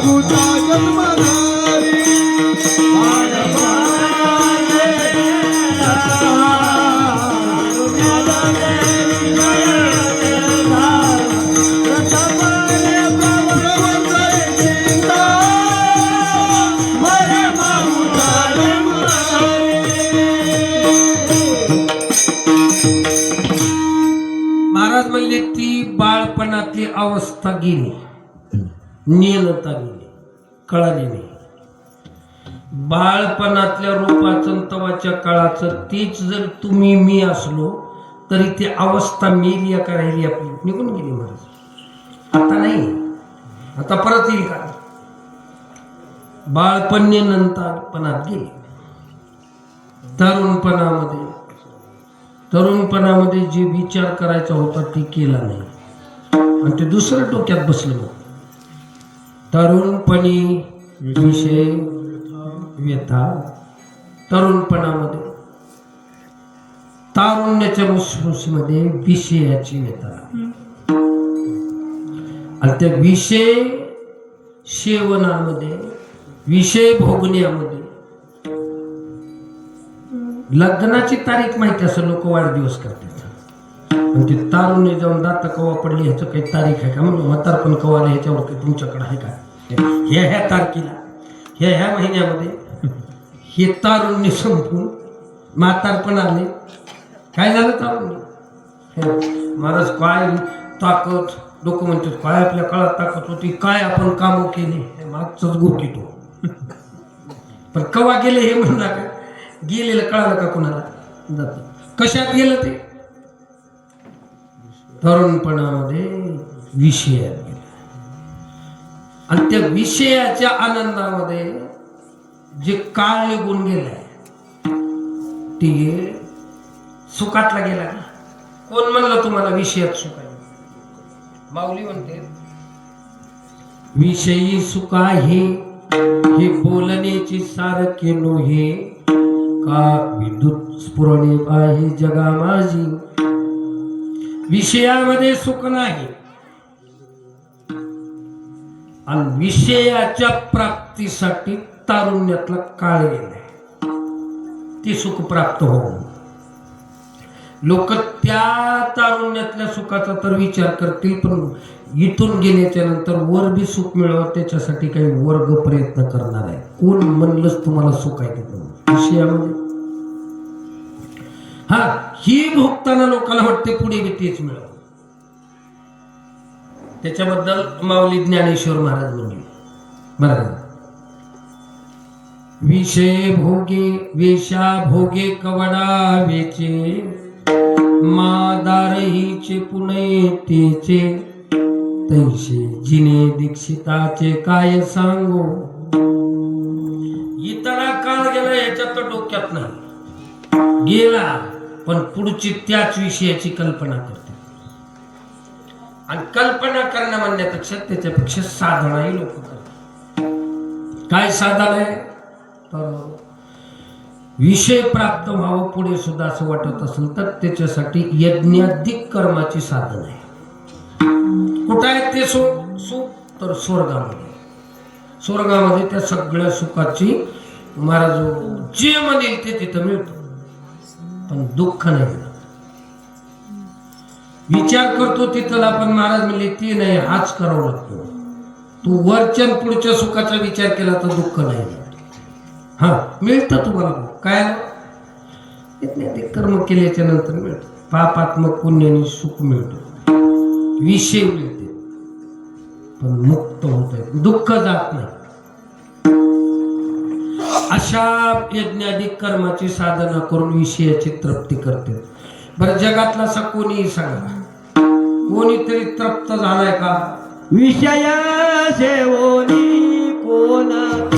जन्मधारी महाराज म्हणले ती बाळपणातली अवस्था गेली. नीलता गेली कळाली नाही बाळपणातल्या रूपाचं तवाच्या काळाचं तेच जर तुम्ही मी असलो तरी ती अवस्था मेली या का राहिली आपली. निघून गेली महाराज. आता नाही. आता परत येईल का? बाळपण्य नंतरपणात तरुणपणामध्ये तरुणपणामध्ये जे विचार करायचा होता ते केला नाही. आणि ते दुसरं डोक्यात बसलं मग. तरुणपणी विषय व्यथा तरुणपणामध्ये. तारुण्याच्या मुसमुशीमध्ये विषयाची व्यथा. आणि त्या विषय सेवनामध्ये विषय भोगण्यामध्ये लग्नाची तारीख माहिती असं लोक वाढदिवस करतात. आणि ते तारुण्य जाऊन दात कवा पडली ह्याचं काही तारीख आहे का? म्हणून म्हातारपण कवा आलं ह्याच्यावर काही तुमच्याकडे आहे का? ह्या ह्या तारखेला ह्या ह्या महिन्यामध्ये हे तारुण्य संपून म्हातारपण आले. काय झालं तारुण्य? महाराज काय ताकद? लोक म्हणतात काय आपल्या काळात ताकद होती? काय आपण कामं केली? हे मागचंच गोटी तो. पण कवा गेले हे म्हणू का गेलेलं कळालं का कुणाला? जातं. कशात गेलं ते? तरुणपणामध्ये विषयात गेलं आणि त्या विषयाच्या आनंदामध्ये जे काळ निघून गेलाय ते सुखातला गेला का? कोण म्हणलं तुम्हाला विषयात सुख आहे? माऊली म्हणते विषयी सुखा हे हे बोलण्याची सारखे नोहे का विद्युत स्फुरणे आहे जगा माझी? विषयामध्ये सुख नाही. आणि विषयाच्या प्राप्तीसाठी तारुण्यातला काळ गेलाय. ते सुख प्राप्त होऊन. लोक त्या तारुण्यातल्या सुखाचा तर विचार करतील पण इथून गेल्याच्यानंतर वर बी सुख मिळवं त्याच्यासाठी काही वर्ग प्रयत्न करणार आहे कोण म्हणलंच तुम्हाला सुख आहे तिथून? विषयामध्ये. हा. ही भोगताना लोकांना वाटते पुढे बी तेच मिळव. त्याच्याबद्दल माऊली ज्ञानेश्वर महाराज म्हणले बरं विषय भोगे वेशा भोगे कवडा वेचे मादार हिचे पुणे तेचे तैसे जिने दीक्षिताचे काय सांगू. इतरा काळ गेला याच्यात तर डोक्यात नाही. गेला. पण पुढची त्याच विषयाची कल्पना करते. आणि कल्पना करणं म्हणण्यापेक्षा त्याच्यापेक्षा साधनाही लोक करतात. काय साधन आहे? तर विषय प्राप्त व्हावं पुढे सुद्धा असं वाटत असेल तर त्याच्यासाठी यज्ञाधिक कर्माची साधन आहे. कुठं आहे ते सुख सुख? तर स्वर्गामध्ये. स्वर्गामध्ये त्या सगळ्या सुखाची महाराज जे म्हणेल ते तिथं मिळतं. पण दुःख नाही मिळत. विचार करतो तिथला पण महाराज म्हणले ते नाही हाच करावं लागतो. तू वरच्या पुढच्या सुखाचा विचार केला तर दुःख नाही हा मिळतं तुम्हाला काय? ते कर्म केल्याच्यानंतर मिळतं. पापात्मक पुण्याने सुख मिळतो. विषय मिळते. पण मुक्त होत आहे. दुःख जात नाही. अशा यज्ञाधिक कर्माची साधना करून विषयाची तृप्ती करते. बरं जगातला असा कोणीही सांगा. कोणीतरी तृप्त झालाय का? विषया सेवोनी कोणा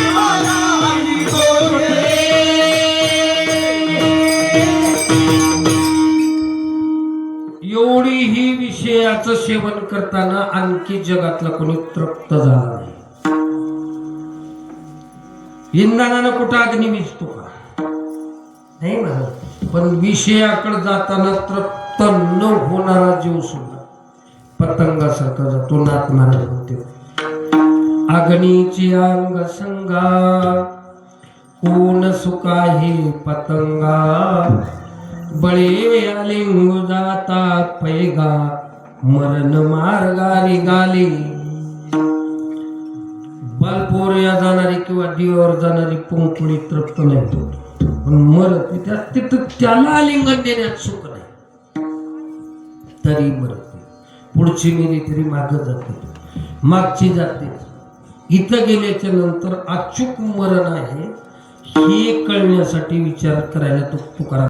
सेवन करताना आणखी जगातला कोणी तृप्त झाला नाही. इंधनानं कुठं अग्नी विजतो का? नाही म्हणत. पण विषयाकडे जाताना तृप्त न होणारा जीव सुद्धा पतंगासारखा जातो नाथ महाराज होते अग्नीची अंग संगा कोण सुका हे पतंगा. बळे आलिंग जाता पैगा. मरण मार्गारी गाली. बलपोरया जाणारी किंवा दिवावर जाणारी पुंकुळी तृप्त नाही होत. पण मरत त्या तिथं त्याला आलिंगन देण्यात सुख नाही. तरी मरत पुढची मेली तरी माग जाते. मागची जाते. इथं गेल्याच्यानंतर अचूक मरण आहे हे कळण्यासाठी विचार करायला तो तुकाराम